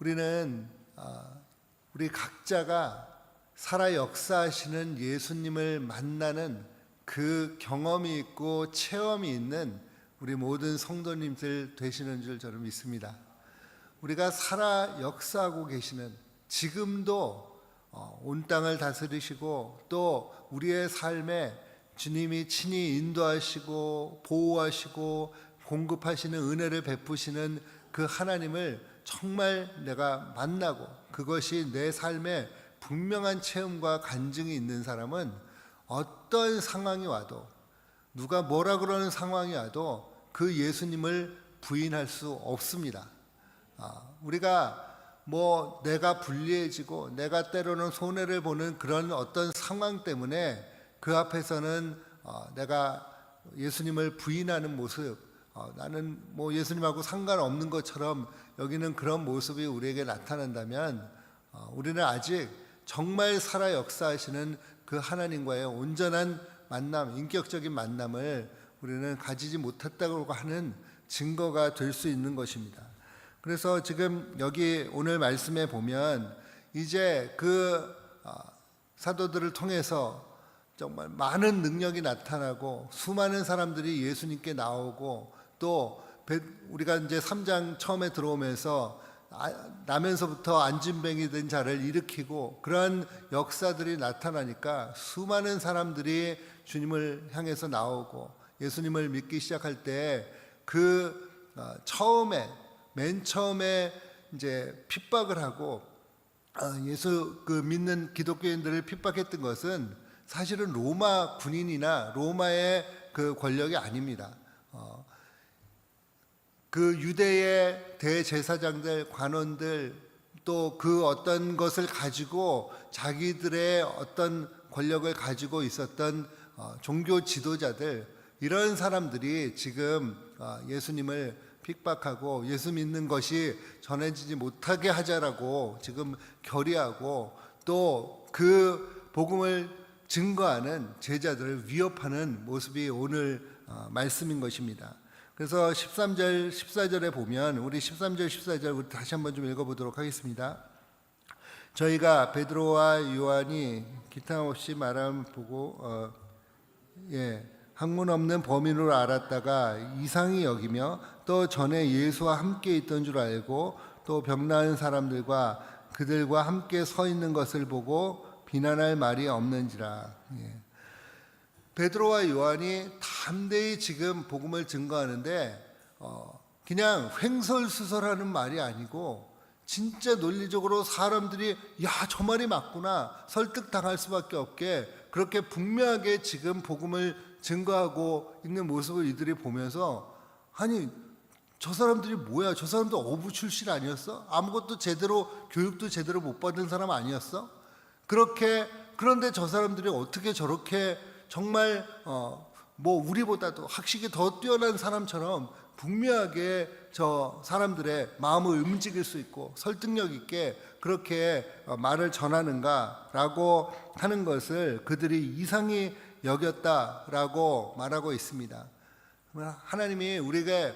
우리는 아, 우리 각자가 살아 역사하시는 예수님을 만나는 그 경험이 있고 체험이 있는 우리 모든 성도님들 되시는 줄 저는 믿습니다. 우리가 살아 역사하고 계시는 지금도 어, 온 땅을 다스리시고 또 우리의 삶에 주님이 친히 인도하시고 보호하시고 공급하시는 은혜를 베푸시는 그 하나님을 정말 내가 만나고 그것이 내 삶에 분명한 체험과 간증이 있는 사람은 어떤 상황이 와도 누가 뭐라 그러는 상황이 와도 그 예수님을 부인할 수 없습니다. 아, 우리가 뭐 내가 불리해지고 내가 때로는 손해를 보는 그런 어떤 상황 때문에 그 앞에서는 어, 내가 예수님을 부인하는 모습, 어, 나는 뭐 예수님하고 상관없는 것처럼 여기는 그런 모습이 우리에게 나타난다면 어, 우리는 아직 정말 살아 역사하시는 그 하나님과의 온전한 만남, 인격적인 만남을 우리는 가지지 못했다고 하는 증거가 될 수 있는 것입니다. 그래서 지금 여기 오늘 말씀에 보면 이제 그 어, 사도들을 통해서 정말 많은 능력이 나타나고 수많은 사람들이 예수님께 나오고 또 베- 우리가 이제 3장 처음에 들어오면서 아- 나면서부터 안진뱅이 된 자를 일으키고 그러한 역사들이 나타나니까 수많은 사람들이 주님을 향해서 나오고 예수님을 믿기 시작할 때 그 처음에 맨 처음에 이제 핍박을 하고 어, 예수 그 믿는 기독교인들을 핍박했던 것은 사실은 로마 군인이나 로마의 그 권력이 아닙니다. 어, 그 유대의 대제사장들, 관원들 또 그 어떤 것을 가지고 자기들의 어떤 권력을 가지고 있었던 어, 종교 지도자들 이런 사람들이 지금 어, 예수님을 핍박하고 예수 믿는 것이 전해지지 못하게 하자라고 지금 결의하고 또 그 복음을 증거하는 제자들을 위협하는 모습이 오늘 어, 말씀인 것입니다. 그래서 13절 14절에 보면 우리 13절 14절 우리 다시 한번 좀 읽어 보도록 하겠습니다. 저희가 베드로와 요한이 기타 없이 말함 보고 어, 예, 학문 없는 범인으로 알았다가 이상히 여기며 또 전에 예수와 함께 있던 줄 알고 또 병나은 사람들과 그들과 함께 서 있는 것을 보고 비난할 말이 없는지라. 예. 베드로와 요한이 담대히 지금 복음을 증거하는데 어, 그냥 횡설수설하는 말이 아니고 진짜 논리적으로 사람들이 야 저 말이 맞구나. 설득당할 수밖에 없게. 그렇게 분명하게 지금 복음을 증거하고 있는 모습을 이들이 보면서 아니 저 사람들이 뭐야? 저 사람도 어부 출신 아니었어? 아무것도 제대로 교육도 제대로 못 받은 사람 아니었어? 그렇게 그런데 저 사람들이 어떻게 저렇게 정말 어, 뭐 우리보다도 학식이 더 뛰어난 사람처럼 분명하게 저 사람들의 마음을 움직일 수 있고 설득력 있게 그렇게 어, 말을 전하는가라고 하는 것을 그들이 이상히 여겼다라고 말하고 있습니다. 하나님이 우리가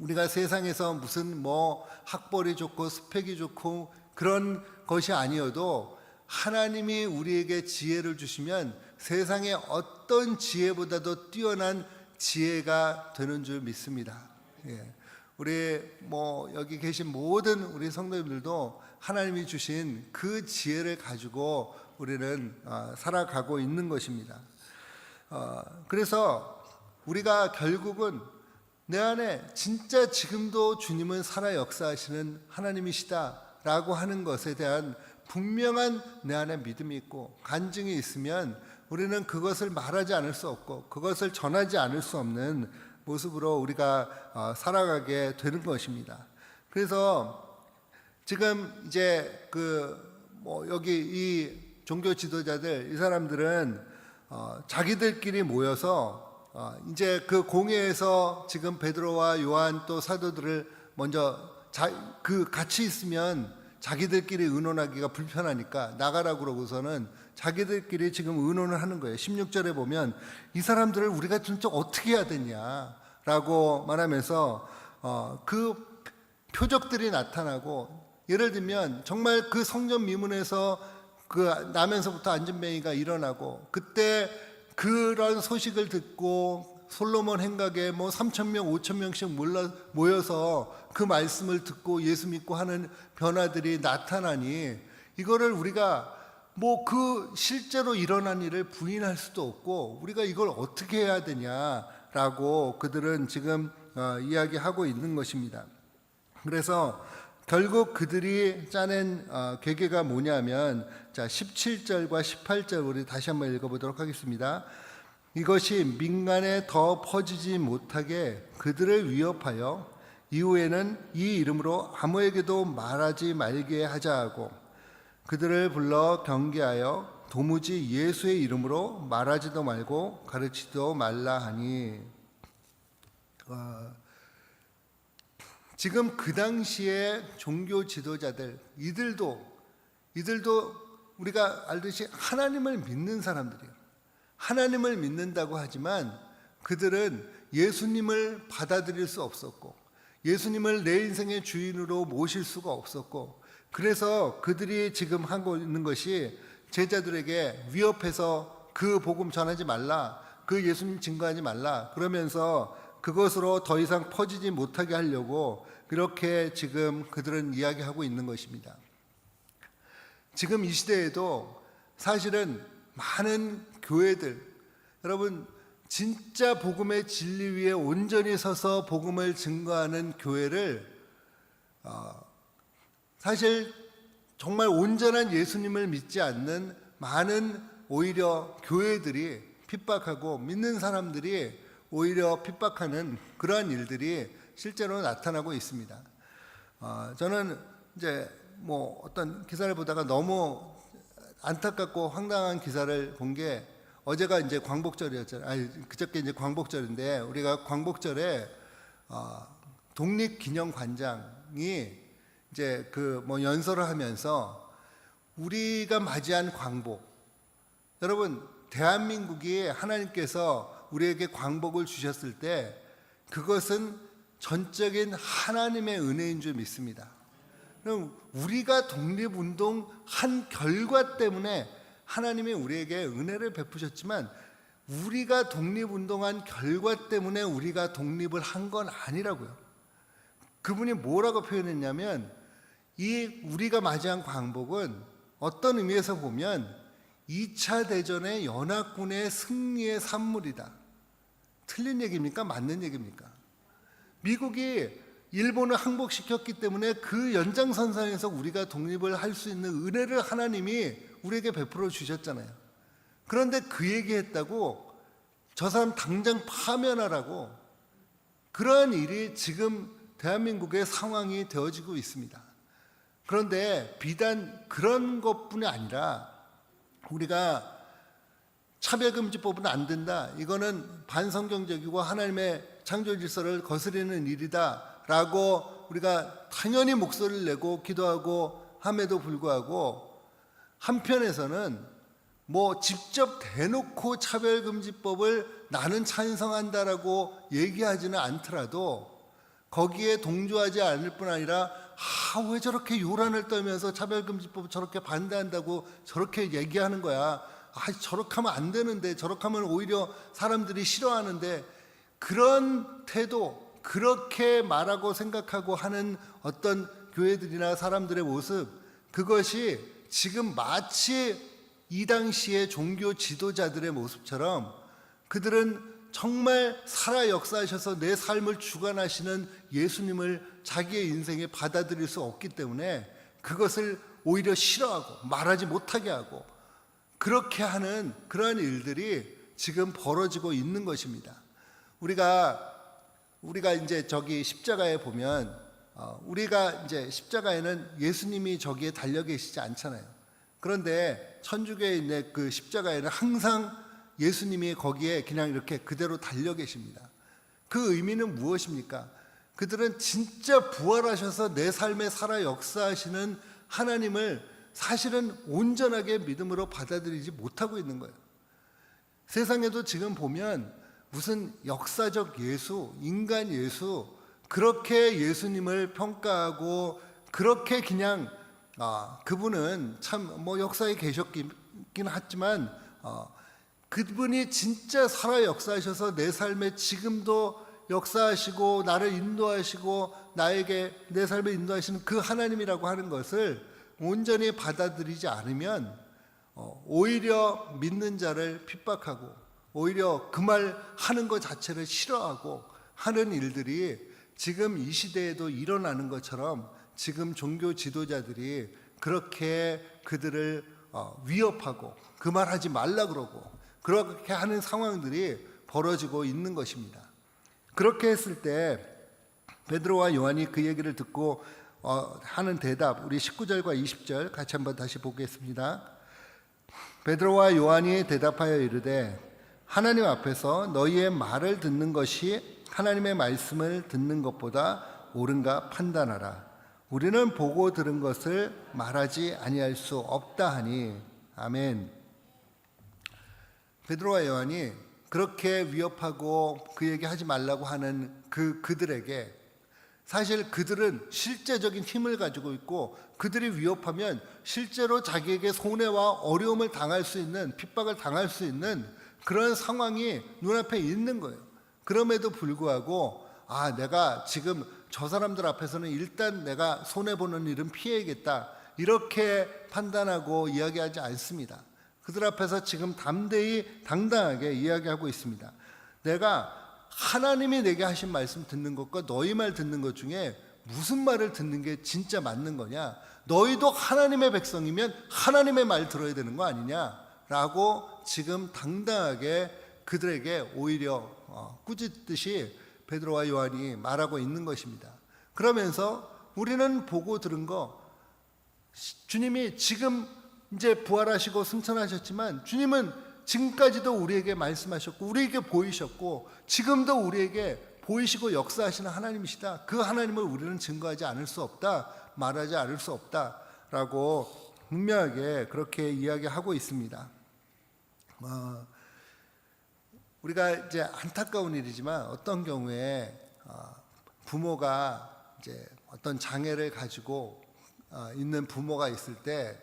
우리가 세상에서 무슨 뭐 학벌이 좋고 스펙이 좋고 그런 것이 아니어도 하나님이 우리에게 지혜를 주시면 세상의 어떤 지혜보다도 뛰어난 지혜가 되는 줄 믿습니다. 예. 우리 뭐 여기 계신 모든 우리 성도님들도 하나님이 주신 그 지혜를 가지고 우리는 어, 살아가고 있는 것입니다. 어, 그래서 우리가 결국은 내 안에 진짜 지금도 주님은 살아 역사하시는 하나님이시다라고 하는 것에 대한 분명한 내 안에 믿음이 있고 간증이 있으면 우리는 그것을 말하지 않을 수 없고 그것을 전하지 않을 수 없는 모습으로 우리가 어, 살아가게 되는 것입니다. 그래서 지금 이제 그 뭐 여기 이 종교 지도자들 이 사람들은 어, 자기들끼리 모여서 어, 이제 그 공회에서 지금 베드로와 요한 또 사도들을 먼저 자, 그 같이 있으면 자기들끼리 의논하기가 불편하니까 나가라고 그러고서는 자기들끼리 지금 의논을 하는 거예요. 16절에 보면 이 사람들을 우리가 진짜 어떻게 해야 되냐라고 말하면서 어, 그 표적들이 나타나고 예를 들면 정말 그 성전 미문에서 그 나면서부터 안전뱅이가 일어나고 그때 그런 소식을 듣고 솔로몬 행각에 뭐 3천 명, 5천 명씩 모여서 그 말씀을 듣고 예수 믿고 하는 변화들이 나타나니 이거를 우리가 뭐 그 실제로 일어난 일을 부인할 수도 없고 우리가 이걸 어떻게 해야 되냐라고 그들은 지금 어, 이야기하고 있는 것입니다. 그래서 결국 그들이 짜낸 어, 계계가 뭐냐면 자 17절과 18절 우리 다시 한번 읽어보도록 하겠습니다. 이것이 민간에 더 퍼지지 못하게 그들을 위협하여 이후에는 이 이름으로 아무에게도 말하지 말게 하자 하고 그들을 불러 경계하여 도무지 예수의 이름으로 말하지도 말고 가르치지도 말라 하니 어, 지금 그 당시에 종교 지도자들 이들도 이들도 우리가 알듯이 하나님을 믿는 사람들이에요. 하나님을 믿는다고 하지만 그들은 예수님을 받아들일 수 없었고 예수님을 내 인생의 주인으로 모실 수가 없었고 그래서 그들이 지금 하고 있는 것이 제자들에게 위협해서 그 복음 전하지 말라 그 예수님 증거하지 말라 그러면서 그것으로 더 이상 퍼지지 못하게 하려고 그렇게 지금 그들은 이야기하고 있는 것입니다. 지금 이 시대에도 사실은 많은 교회들 여러분 진짜 복음의 진리 위에 온전히 서서 복음을 증거하는 교회를 어, 사실 정말 온전한 예수님을 믿지 않는 많은 오히려 교회들이 핍박하고 믿는 사람들이 오히려 핍박하는 그러한 일들이 실제로 나타나고 있습니다. 어, 저는 이제 뭐 어떤 기사를 보다가 너무 안타깝고 황당한 기사를 본 게 어제가 이제 광복절이었잖아요. 아니 그저께 이제 광복절인데 우리가 광복절에 어, 독립기념관장이 이제 그 뭐 연설을 하면서 우리가 맞이한 광복 여러분 대한민국이 하나님께서 우리에게 광복을 주셨을 때 그것은 전적인 하나님의 은혜인 줄 믿습니다. 그럼 우리가 독립운동 한 결과 때문에 하나님이 우리에게 은혜를 베푸셨지만 우리가 독립운동한 결과 때문에 우리가 독립을 한 건 아니라고요. 그분이 뭐라고 표현했냐면 이 우리가 맞이한 광복은 어떤 의미에서 보면 2차 대전의 연합군의 승리의 산물이다. 틀린 얘기입니까? 맞는 얘기입니까? 미국이 일본을 항복시켰기 때문에 그 연장선상에서 우리가 독립을 할 수 있는 은혜를 하나님이 우리에게 베풀어 주셨잖아요. 그런데 그 얘기했다고 저 사람 당장 파면하라고 그러한 일이 지금 대한민국의 상황이 되어지고 있습니다. 그런데 비단 그런 것뿐이 아니라 우리가 차별금지법은 안 된다. 이거는 반성경적이고 하나님의 창조 질서를 거스르는 일이다 라고 우리가 당연히 목소리를 내고 기도하고 함에도 불구하고 한편에서는 뭐 직접 대놓고 차별금지법을 나는 찬성한다라고 얘기하지는 않더라도 거기에 동조하지 않을 뿐 아니라 아, 왜 저렇게 요란을 떨면서 차별금지법 저렇게 반대한다고 저렇게 얘기하는 거야. 아, 저렇게 하면 안 되는데, 저렇게 하면 오히려 사람들이 싫어하는데, 그런 태도, 그렇게 말하고 생각하고 하는 어떤 교회들이나 사람들의 모습, 그것이 지금 마치 이 당시의 종교 지도자들의 모습처럼 그들은 정말 살아 역사하셔서 내 삶을 주관하시는 예수님을 자기의 인생에 받아들일 수 없기 때문에 그것을 오히려 싫어하고 말하지 못하게 하고 그렇게 하는 그러한 일들이 지금 벌어지고 있는 것입니다. 우리가 우리가 이제 저기 십자가에 보면 어, 우리가 이제 십자가에는 예수님이 저기에 달려 계시지 않잖아요. 그런데 천주교에 있는 그 십자가에는 항상 예수님이 거기에 그냥 이렇게 그대로 달려 계십니다. 그 의미는 무엇입니까? 그들은 진짜 부활하셔서 내 삶에 살아 역사하시는 하나님을 사실은 온전하게 믿음으로 받아들이지 못하고 있는 거예요. 세상에도 지금 보면 무슨 역사적 예수, 인간 예수, 그렇게 예수님을 평가하고 그렇게 그냥 아, 그분은 참 뭐 역사에 계셨긴 하지만 어, 그분이 진짜 살아 역사하셔서 내 삶에 지금도 역사하시고 나를 인도하시고 나에게 내 삶을 인도하시는 그 하나님이라고 하는 것을 온전히 받아들이지 않으면 어, 오히려 믿는 자를 핍박하고 오히려 그 말 하는 것 자체를 싫어하고 하는 일들이 지금 이 시대에도 일어나는 것처럼 지금 종교 지도자들이 그렇게 그들을 어, 위협하고 그 말 하지 말라 그러고 그렇게 하는 상황들이 벌어지고 있는 것입니다. 그렇게 했을 때 베드로와 요한이 그 얘기를 듣고 어, 하는 대답 우리 19절과 20절 같이 한번 다시 보겠습니다. 베드로와 요한이 대답하여 이르되 하나님 앞에서 너희의 말을 듣는 것이 하나님의 말씀을 듣는 것보다 옳은가 판단하라. 우리는 보고 들은 것을 말하지 아니할 수 없다 하니 아멘. 베드로와 요한이 그렇게 위협하고 그 얘기 하지 말라고 하는 그 그들에게 사실 그들은 실제적인 힘을 가지고 있고 그들이 위협하면 실제로 자기에게 손해와 어려움을 당할 수 있는 핍박을 당할 수 있는 그런 상황이 눈앞에 있는 거예요. 그럼에도 불구하고 아 내가 지금 저 사람들 앞에서는 일단 내가 손해 보는 일은 피해야겠다 이렇게 판단하고 이야기하지 않습니다. 그들 앞에서 지금 담대히 당당하게 이야기하고 있습니다. 내가 하나님이 내게 하신 말씀 듣는 것과 너희 말 듣는 것 중에 무슨 말을 듣는 게 진짜 맞는 거냐? 너희도 하나님의 백성이면 하나님의 말 들어야 되는 거 아니냐 라고 지금 당당하게 그들에게 오히려 어, 꾸짖듯이 베드로와 요한이 말하고 있는 것입니다. 그러면서 우리는 보고 들은 거 주님이 지금 이제 부활하시고 승천하셨지만 주님은 지금까지도 우리에게 말씀하셨고 우리에게 보이셨고 지금도 우리에게 보이시고 역사하시는 하나님이시다. 그 하나님을 우리는 증거하지 않을 수 없다. 말하지 않을 수 없다라고 분명하게 그렇게 이야기하고 있습니다. 어, 우리가 이제 안타까운 일이지만 어떤 경우에 어, 부모가 이제 어떤 장애를 가지고 어, 있는 부모가 있을 때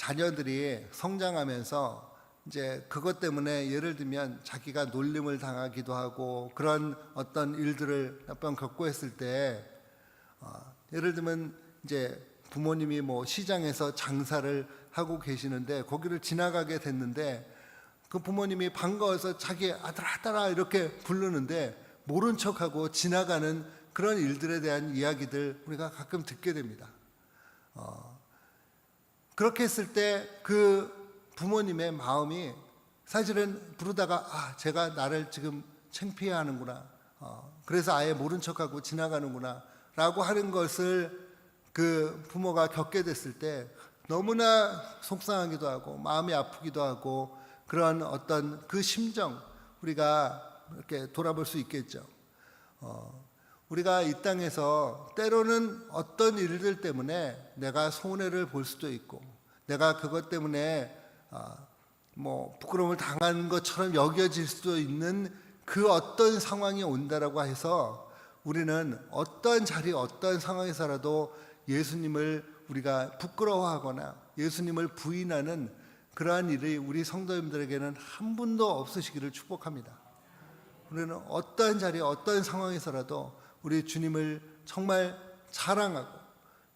자녀들이 성장하면서 이제 그것 때문에 예를 들면 자기가 놀림을 당하기도 하고 그런 어떤 일들을 몇 번 겪고 했을 때 어, 예를 들면 이제 부모님이 뭐 시장에서 장사를 하고 계시는데 거기를 지나가게 됐는데 그 부모님이 반가워서 자기 아들 아들아 이렇게 부르는데 모른 척하고 지나가는 그런 일들에 대한 이야기들 우리가 가끔 듣게 됩니다. 어, 그렇게 했을 때 그 부모님의 마음이 사실은 부르다가 아 제가 나를 지금 창피해 하는구나. 어, 그래서 아예 모른 척하고 지나가는구나 라고 하는 것을 그 부모가 겪게 됐을 때 너무나 속상하기도 하고 마음이 아프기도 하고 그런 어떤 그 심정 우리가 이렇게 돌아볼 수 있겠죠. 어, 우리가 이 땅에서 때로는 어떤 일들 때문에 내가 손해를 볼 수도 있고 내가 그것 때문에 어, 뭐 부끄러움을 당한 것처럼 여겨질 수도 있는 그 어떤 상황이 온다라고 해서 우리는 어떤 자리 어떤 상황에서라도 예수님을 우리가 부끄러워하거나 예수님을 부인하는 그러한 일이 우리 성도님들에게는 한 분도 없으시기를 축복합니다. 우리는 어떠한 자리, 어떠한 상황에서라도 우리 주님을 정말 자랑하고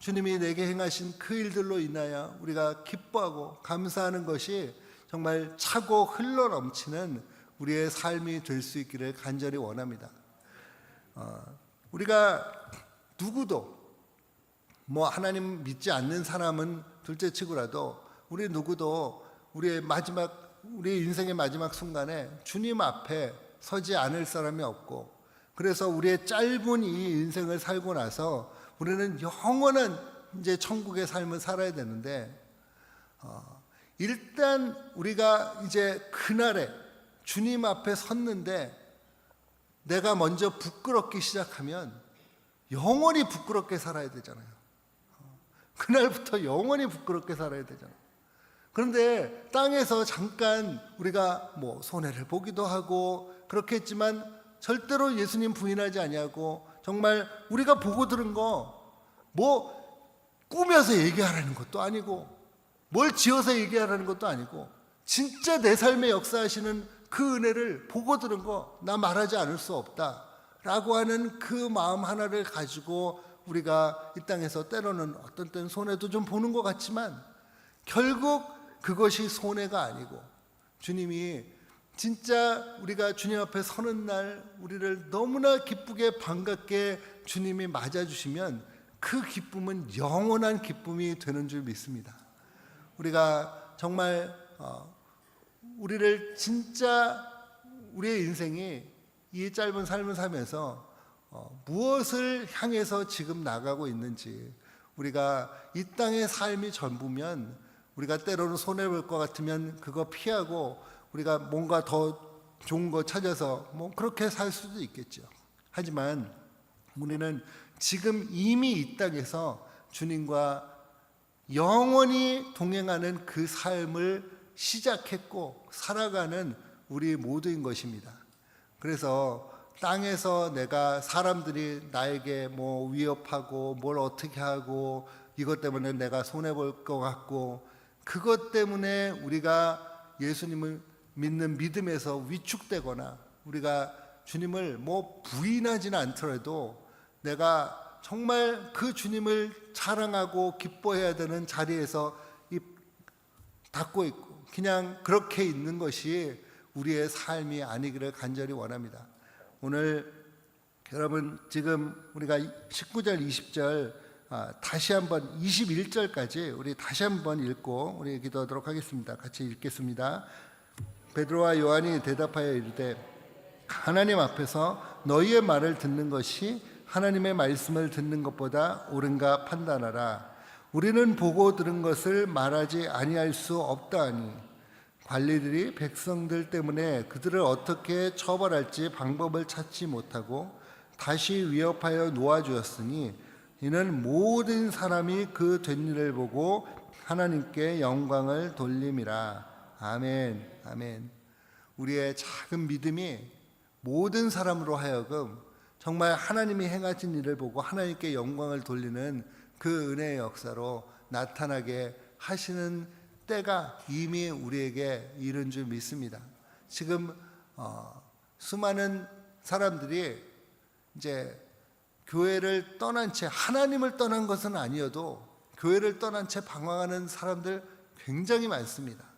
주님이 내게 행하신 그 일들로 인하여 우리가 기뻐하고 감사하는 것이 정말 차고 흘러 넘치는 우리의 삶이 될 수 있기를 간절히 원합니다. 어, 우리가 누구도 뭐 하나님 믿지 않는 사람은 둘째 치고라도 우리 누구도 우리의 마지막 우리 인생의 마지막 순간에 주님 앞에 서지 않을 사람이 없고 그래서 우리의 짧은 이 인생을 살고 나서 우리는 영원한 이제 천국의 삶을 살아야 되는데 어, 일단 우리가 이제 그날에 주님 앞에 섰는데 내가 먼저 부끄럽기 시작하면 영원히 부끄럽게 살아야 되잖아요. 어, 그날부터 영원히 부끄럽게 살아야 되잖아요. 그런데 땅에서 잠깐 우리가 뭐 손해를 보기도 하고 그렇게 했지만 절대로 예수님 부인하지 아니하고 정말 우리가 보고 들은 거 뭐 꾸며서 얘기하라는 것도 아니고 뭘 지어서 얘기하라는 것도 아니고 진짜 내 삶에 역사하시는 그 은혜를 보고 들은 거 나 말하지 않을 수 없다 라고 하는 그 마음 하나를 가지고 우리가 이 땅에서 때로는 어떤 때는 손해도 좀 보는 것 같지만 결국 그것이 손해가 아니고 주님이 진짜 우리가 주님 앞에 서는 날 우리를 너무나 기쁘게 반갑게 주님이 맞아주시면 그 기쁨은 영원한 기쁨이 되는 줄 믿습니다. 우리가 정말 어, 우리를 진짜 우리의 인생이 이 짧은 삶을 살면서 어, 무엇을 향해서 지금 나가고 있는지 우리가 이 땅의 삶이 전부면 우리가 때로는 손해 볼 것 같으면 그거 피하고 우리가 뭔가 더 좋은 거 찾아서 뭐 그렇게 살 수도 있겠죠. 하지만 우리는 지금 이미 이 땅에서 주님과 영원히 동행하는 그 삶을 시작했고 살아가는 우리 모두인 것입니다. 그래서 땅에서 내가 사람들이 나에게 뭐 위협하고 뭘 어떻게 하고 이것 때문에 내가 손해 볼 것 같고 그것 때문에 우리가 예수님을 믿는 믿음에서 위축되거나 우리가 주님을 뭐 부인하지는 않더라도 내가 정말 그 주님을 자랑하고 기뻐해야 되는 자리에서 이 닫고 있고 그냥 그렇게 있는 것이 우리의 삶이 아니기를 간절히 원합니다. 오늘 여러분 지금 우리가 19절 20절 아, 다시 한번 21절까지 우리 다시 한번 읽고 우리 기도하도록 하겠습니다. 같이 읽겠습니다. 베드로와 요한이 대답하여 이르되 하나님 앞에서 너희의 말을 듣는 것이 하나님의 말씀을 듣는 것보다 옳은가 판단하라. 우리는 보고 들은 것을 말하지 아니할 수 없다니 관리들이 백성들 때문에 그들을 어떻게 처벌할지 방법을 찾지 못하고 다시 위협하여 놓아주었으니 이는 모든 사람이 그 된 일을 보고 하나님께 영광을 돌림이라. 아멘. 아멘. 우리의 작은 믿음이 모든 사람으로 하여금 정말 하나님이 행하신 일을 보고 하나님께 영광을 돌리는 그 은혜의 역사로 나타나게 하시는 때가 이미 우리에게 이른 줄 믿습니다. 지금 어, 수많은 사람들이 이제 교회를 떠난 채 하나님을 떠난 것은 아니어도 교회를 떠난 채 방황하는 사람들 굉장히 많습니다.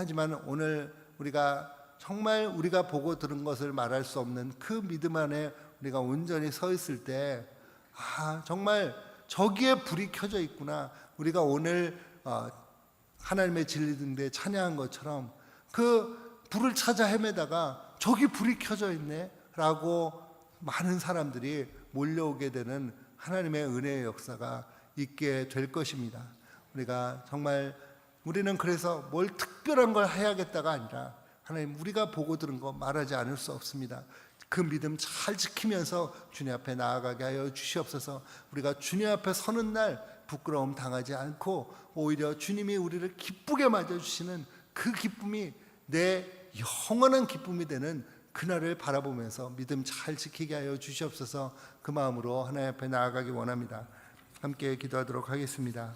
하지만 오늘 우리가 정말 우리가 보고 들은 것을 말할 수 없는 그 믿음 안에 우리가 온전히 서 있을 때, 아, 정말 저기에 불이 켜져 있구나. 우리가 오늘 어, 하나님의 진리 등대 찬양한 것처럼 그 불을 찾아 헤매다가 저기 불이 켜져 있네. 라고 많은 사람들이 몰려오게 되는 하나님의 은혜의 역사가 있게 될 것입니다. 우리가 정말 우리는 그래서 뭘 특별한 걸 해야겠다가 아니라 하나님 우리가 보고 들은 거 말하지 않을 수 없습니다. 그 믿음 잘 지키면서 주님 앞에 나아가게 하여 주시옵소서. 우리가 주님 앞에 서는 날 부끄러움 당하지 않고 오히려 주님이 우리를 기쁘게 맞아 주시는 그 기쁨이 내 영원한 기쁨이 되는 그날을 바라보면서 믿음 잘 지키게 하여 주시옵소서. 그 마음으로 하나님 앞에 나아가기 원합니다. 함께 기도하도록 하겠습니다.